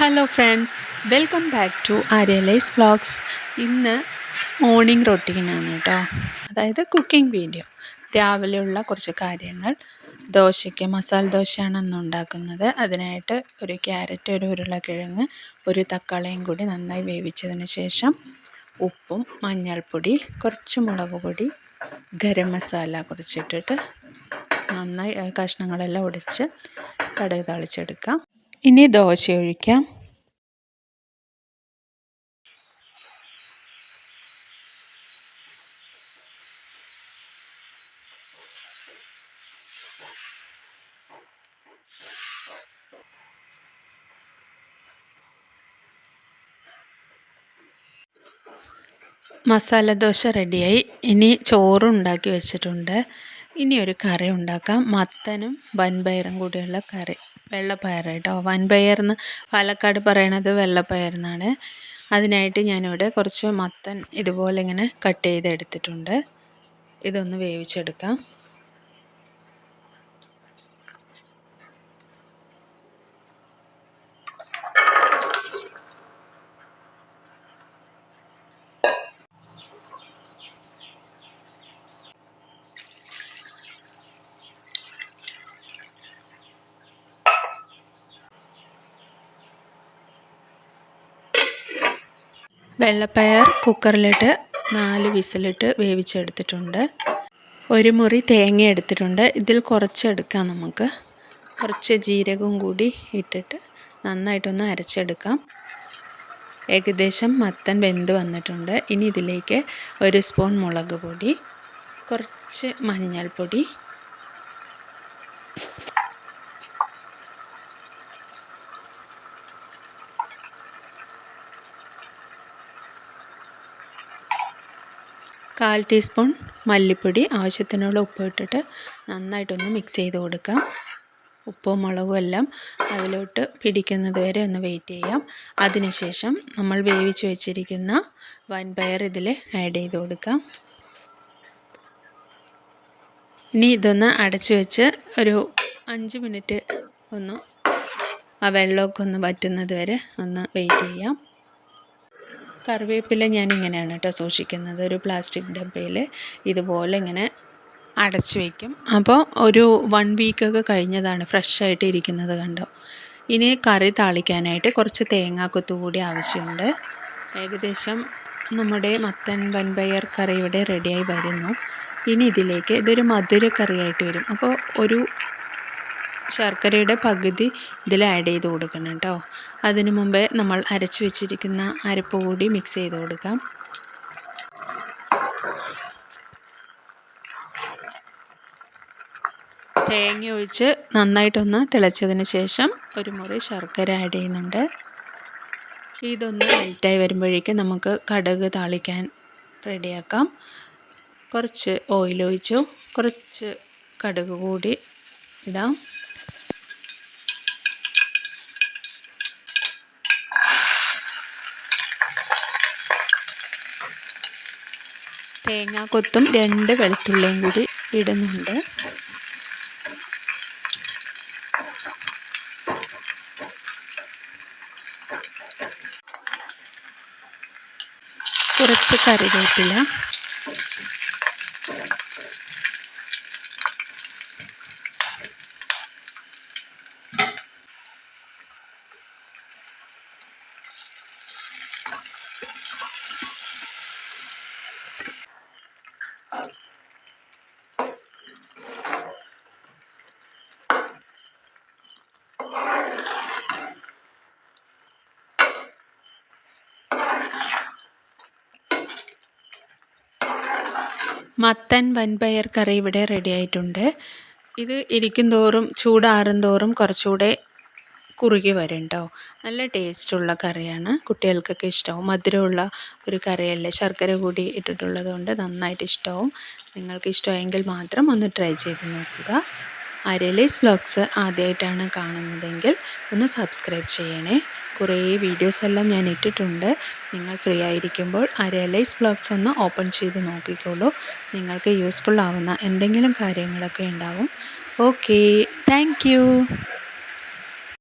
Hello friends welcome back to ആര്യലൈസ് vlogs ഇന്ന് morning റൊട്ടീനാണ് കേട്ടോ അതായത് കുക്കിംഗ് വീഡിയോ രാവിലെയുള്ള കുറച്ച് കാര്യങ്ങൾ. ദോശയ്ക്ക് മസാല ദോശയാണ് ഇന്ന് ഉണ്ടാക്കുന്നത്. അതിനായിട്ട് ഒരു ക്യാരറ്റ് ഒരു ഉരുളക്കിഴങ്ങ് ഒരു തക്കാളിയും കൂടി നന്നായി വേവിച്ചതിന് ശേഷം ഉപ്പും മഞ്ഞൾപ്പൊടി കുറച്ച് മുളക് പൊടി ഗരം മസാല കുറച്ചിട്ടിട്ട് നന്നായി കഷ്ണങ്ങളെല്ലാം ഒടിച്ച് കടുക് തളിച്ചെടുക്കാം. ഇനി ദോശ ഒഴിക്കാം. മസാല ദോശ റെഡിയായി. ഇനി ചോറും ഉണ്ടാക്കി വെച്ചിട്ടുണ്ട്. ഇനി ഒരു കറി ഉണ്ടാക്കാം. മത്തനും വൻപയറും കൂടിയുള്ള കറി. വെള്ളപ്പയർ കേട്ടോ. വൻപയർ എന്ന് പാലക്കാട് പറയണത് വെള്ളപ്പയർ എന്നാണ് അതിനായിട്ട് ഞാനിവിടെ കുറച്ച് മത്തൻ ഇതുപോലെ ഇങ്ങനെ കട്ട് ചെയ്തെടുത്തിട്ടുണ്ട്. ഇതൊന്ന് വേവിച്ചെടുക്കാം. വെള്ളപ്പയർ കുക്കറിലിട്ട് നാല് വിസിലിട്ട് വേവിച്ചെടുത്തിട്ടുണ്ട്. ഒരു മുറി തേങ്ങ എടുത്തിട്ടുണ്ട്. ഇതിൽ കുറച്ചെടുക്കാം നമുക്ക്. കുറച്ച് ജീരകവും കൂടി ഇട്ടിട്ട് നന്നായിട്ടൊന്ന് അരച്ചെടുക്കാം. ഏകദേശം മത്തൻ വെന്ത് വന്നിട്ടുണ്ട്. ഇനി ഇതിലേക്ക് ഒരു സ്പൂൺ മുളക് പൊടി കുറച്ച് മഞ്ഞൾപ്പൊടി കാൽ ടീസ്പൂൺ മല്ലിപ്പൊടി ആവശ്യത്തിനുള്ള ഉപ്പ് ഇട്ടിട്ട് നന്നായിട്ടൊന്ന് മിക്സ് ചെയ്ത് കൊടുക്കാം. ഉപ്പും മുളകും എല്ലാം അതിലോട്ട് പിടിക്കുന്നത് വരെ ഒന്ന് വെയിറ്റ് ചെയ്യാം. അതിനുശേഷം നമ്മൾ വേവിച്ച് വെച്ചിരിക്കുന്ന വൻപയർ ഇതിൽ ആഡ് ചെയ്ത് കൊടുക്കാം. ഇനി ഇതൊന്ന് അടച്ചു വെച്ച് ഒരു അഞ്ച് മിനിറ്റ് ഒന്ന് ആ വെള്ളമൊക്കെ ഒന്ന് വറ്റുന്നത് വരെ ഒന്ന് വെയിറ്റ് ചെയ്യാം. കറിവേപ്പില ഞാൻ ഇങ്ങനെയാണ് കേട്ടോ സൂക്ഷിക്കുന്നത്. ഒരു പ്ലാസ്റ്റിക് ഡബ്ബയിൽ ഇതുപോലെ ഇങ്ങനെ അടച്ചു വയ്ക്കും അപ്പോൾ ഒരു വൺ വീക്കൊക്കെ കഴിഞ്ഞതാണ് ഫ്രഷായിട്ട് ഇരിക്കുന്നത് കണ്ടോ. ഇനി കറി താളിക്കാനായിട്ട് കുറച്ച് തേങ്ങാക്കൊത്തു കൂടി ആവശ്യമുണ്ട്. ഏകദേശം നമ്മുടെ മത്തൻ വൻപയർ കറി ഇവിടെ റെഡിയായി വരുന്നു. ഇനി ഇതിലേക്ക് ഇതൊരു മധുരക്കറിയായിട്ട് വരും. അപ്പോൾ ഒരു ശർക്കരയുടെ പകുതി ഇതിൽ ആഡ് ചെയ്ത് കൊടുക്കണം കേട്ടോ അതിനു മുമ്പേ നമ്മൾ അരച്ച് വെച്ചിരിക്കുന്ന അരപ്പ് കൂടി മിക്സ് ചെയ്ത് കൊടുക്കാം. തേങ്ങ ഒഴിച്ച് നന്നായിട്ടൊന്ന് തിളച്ചതിന് ശേഷം ഒരു മുറി ശർക്കര ആഡ് ചെയ്യുന്നുണ്ട്. ഇതൊന്ന് മെൽറ്റായി വരുമ്പോഴേക്കും നമുക്ക് കടുക് താളിക്കാൻ റെഡിയാക്കാം കുറച്ച് ഓയിൽ ഒഴിച്ചു. കുറച്ച് കടുക് കൂടി ഇടാം. തേങ്ങാക്കൊത്തും രണ്ട് വെളുത്തുള്ളിയും കൂടി ഇടുന്നുണ്ട്. കുറച്ച് കറിവേപ്പില. മത്തൻ വൻപയർ കറി ഇവിടെ റെഡി ആയിട്ടുണ്ട്. ഇത് ഇരിക്കും തോറും ചൂടാറും തോറും കുറച്ചുകൂടെ കുറുകി വരും കേട്ടോ നല്ല ടേസ്റ്റുള്ള കറിയാണ്. കുട്ടികൾക്കൊക്കെ ഇഷ്ടമാവും മധുരമുള്ള ഒരു കറിയല്ലേ ശർക്കര കൂടി ഇട്ടിട്ടുള്ളത് കൊണ്ട് നന്നായിട്ട് ഇഷ്ടമാവും നിങ്ങൾക്ക് ഇഷ്ടമായെങ്കിൽ മാത്രം ഒന്ന് ട്രൈ ചെയ്ത് നോക്കുക. അരലീസ് ബ്ലോഗ്സ് ആദ്യമായിട്ടാണ് കാണുന്നതെങ്കിൽ ഒന്ന് സബ്സ്ക്രൈബ് ചെയ്യണേ. കുറേ വീഡിയോസ് എല്ലാം ഞാൻ ഇട്ടിട്ടുണ്ട്. നിങ്ങൾ ഫ്രീ ആയിരിക്കുമ്പോൾ അരലൈസ് ബ്ലോഗ്സ് ഒന്ന് ഓപ്പൺ ചെയ്ത് നോക്കിക്കോളൂ. നിങ്ങൾക്ക് യൂസ്ഫുൾ ആവുന്ന എന്തെങ്കിലും കാര്യങ്ങളൊക്കെ ഉണ്ടാവും. ഓക്കെ. താങ്ക്